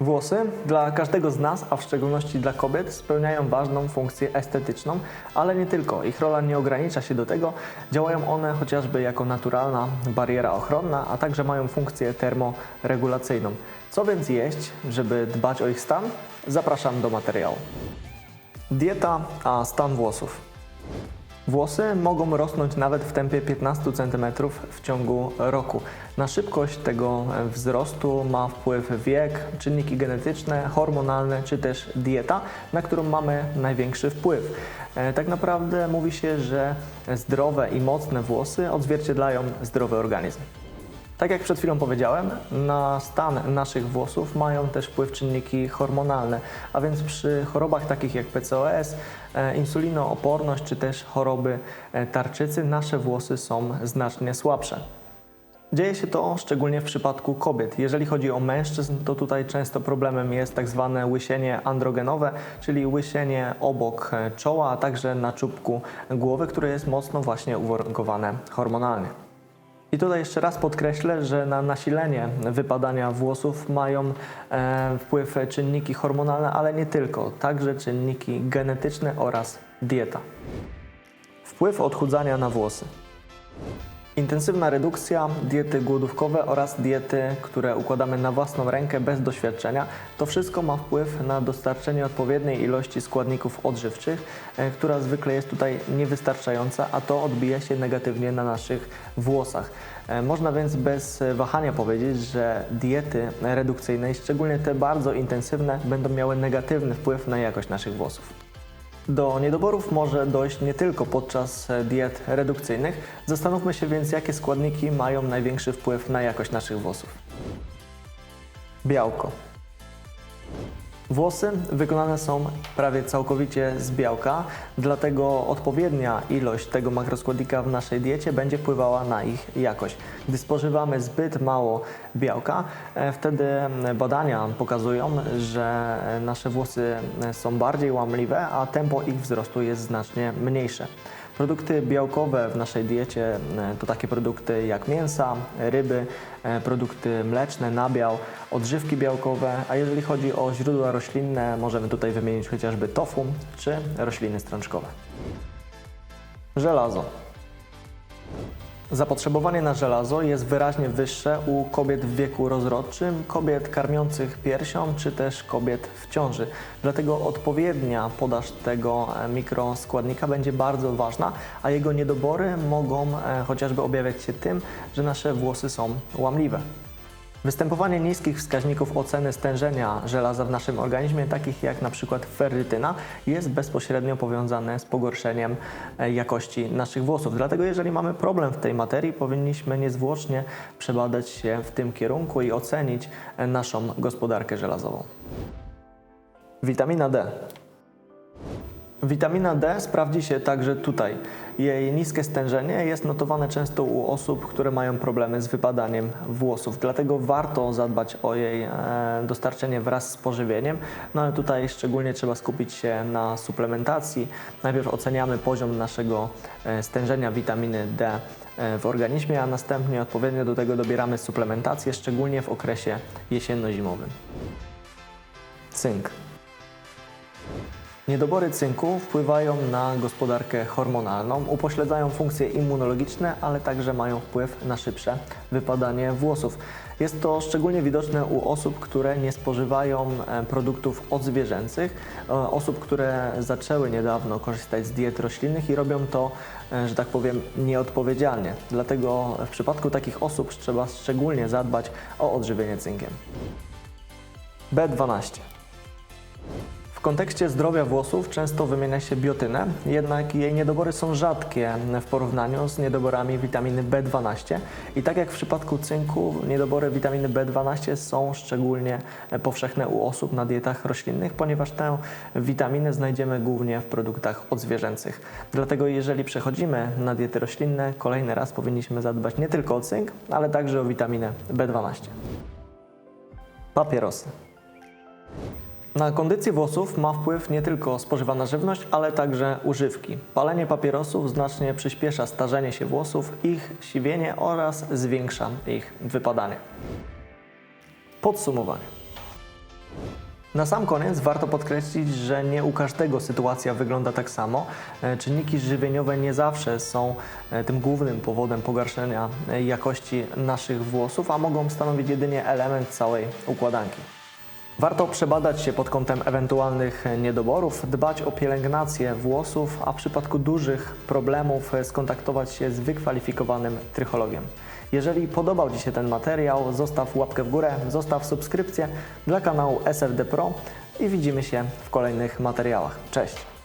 Włosy dla każdego z nas, a w szczególności dla kobiet, spełniają ważną funkcję estetyczną, ale nie tylko. Ich rola nie ogranicza się do tego. Działają one chociażby jako naturalna bariera ochronna, a także mają funkcję termoregulacyjną. Co więc jeść, żeby dbać o ich stan? Zapraszam do materiału. Dieta, a stan włosów. Włosy mogą rosnąć nawet w tempie 15 cm w ciągu roku. Na szybkość tego wzrostu ma wpływ wiek, czynniki genetyczne, hormonalne czy też dieta, na którą mamy największy wpływ. E, Tak naprawdę mówi się, że zdrowe i mocne włosy odzwierciedlają zdrowy organizm. Tak jak przed chwilą powiedziałem, na stan naszych włosów mają też wpływ czynniki hormonalne, a więc przy chorobach takich jak PCOS, e, insulinooporność czy też choroby e, tarczycy nasze włosy są znacznie słabsze. Dzieje się to szczególnie w przypadku kobiet. Jeżeli chodzi o mężczyzn, to tutaj często problemem jest tak zwane łysienie androgenowe, czyli łysienie obok e, czoła, a także na czubku głowy, które jest mocno właśnie uwarunkowane hormonalnie. I tutaj jeszcze raz podkreślę, że na nasilenie wypadania włosów mają e, wpływ czynniki hormonalne, ale nie tylko, także czynniki genetyczne oraz dieta. Wpływ odchudzania na włosy. Intensywna redukcja, diety głodówkowe oraz diety, które układamy na własną rękę bez doświadczenia, to wszystko ma wpływ na dostarczenie odpowiedniej ilości składników odżywczych, e, która zwykle jest tutaj niewystarczająca, a to odbija się negatywnie na naszych włosach. E, Można więc bez wahania powiedzieć, że diety redukcyjne, szczególnie te bardzo intensywne, będą miały negatywny wpływ na jakość naszych włosów. Do niedoborów może dojść nie tylko podczas e, diet redukcyjnych. Zastanówmy się więc, jakie składniki mają największy wpływ na jakość naszych włosów. Białko. Włosy wykonane są prawie całkowicie z białka, dlatego odpowiednia ilość tego makroskładnika w naszej diecie będzie wpływała na ich jakość. Gdy spożywamy zbyt mało białka, e, wtedy badania pokazują, że nasze włosy są bardziej łamliwe, a tempo ich wzrostu jest znacznie mniejsze. Produkty białkowe w naszej diecie e, to takie produkty jak mięsa, ryby, e, produkty mleczne, nabiał, odżywki białkowe, a jeżeli chodzi o źródła roślinne, możemy tutaj wymienić chociażby tofu czy rośliny strączkowe. Żelazo. Zapotrzebowanie na żelazo jest wyraźnie wyższe u kobiet w wieku rozrodczym, kobiet karmiących piersią czy też kobiet w ciąży. Dlatego odpowiednia podaż tego e, mikroskładnika będzie bardzo ważna, a jego niedobory mogą e, chociażby objawiać się tym, że nasze włosy są łamliwe. Występowanie niskich wskaźników oceny stężenia żelaza w naszym organizmie, takich jak na przykład ferrytyna, jest bezpośrednio powiązane z pogorszeniem e, jakości naszych włosów. Dlatego jeżeli mamy problem w tej materii, powinniśmy niezwłocznie przebadać się w tym kierunku i ocenić e, naszą gospodarkę żelazową. Witamina D. Witamina D sprawdzi się także tutaj. Jej niskie stężenie jest notowane często u osób, które mają problemy z wypadaniem włosów, dlatego warto zadbać o jej e, dostarczenie wraz z pożywieniem. No ale tutaj szczególnie trzeba skupić się na suplementacji. Najpierw oceniamy poziom naszego e, stężenia witaminy D e, w organizmie, a następnie odpowiednio do tego dobieramy suplementację, szczególnie w okresie jesienno-zimowym. Cynk. Niedobory cynku wpływają na gospodarkę hormonalną, upośledzają funkcje immunologiczne, ale także mają wpływ na szybsze wypadanie włosów. Jest to szczególnie widoczne u osób, które nie spożywają e, produktów odzwierzęcych, e, osób, które zaczęły niedawno korzystać z diet roślinnych i robią to, e, że tak powiem, nieodpowiedzialnie. Dlatego w przypadku takich osób trzeba szczególnie zadbać o odżywienie cynkiem. B12. W kontekście zdrowia włosów często wymienia się biotynę, jednak jej niedobory są rzadkie w porównaniu z niedoborami witaminy B12 i tak jak w przypadku cynku, niedobory witaminy B12 są szczególnie powszechne u osób na dietach roślinnych, ponieważ tę witaminę znajdziemy głównie w produktach odzwierzęcych. Dlatego jeżeli przechodzimy na diety roślinne, kolejny raz powinniśmy zadbać nie tylko o cynk, ale także o witaminę B12. Papierosy. Na kondycję włosów ma wpływ nie tylko spożywana żywność, ale także używki. Palenie papierosów znacznie przyspiesza starzenie się włosów, ich siwienie oraz zwiększa ich wypadanie. Podsumowanie. Na sam koniec warto podkreślić, że nie u każdego sytuacja wygląda tak samo. E, Czynniki żywieniowe nie zawsze są e, tym głównym powodem pogarszenia e, jakości naszych włosów, a mogą stanowić jedynie element całej układanki. Warto przebadać się pod kątem ewentualnych niedoborów, dbać o pielęgnację włosów, a w przypadku dużych problemów skontaktować się z wykwalifikowanym trychologiem. Jeżeli podobał Ci się ten materiał, zostaw łapkę w górę, zostaw subskrypcję dla kanału SFD Pro i widzimy się w kolejnych materiałach. Cześć!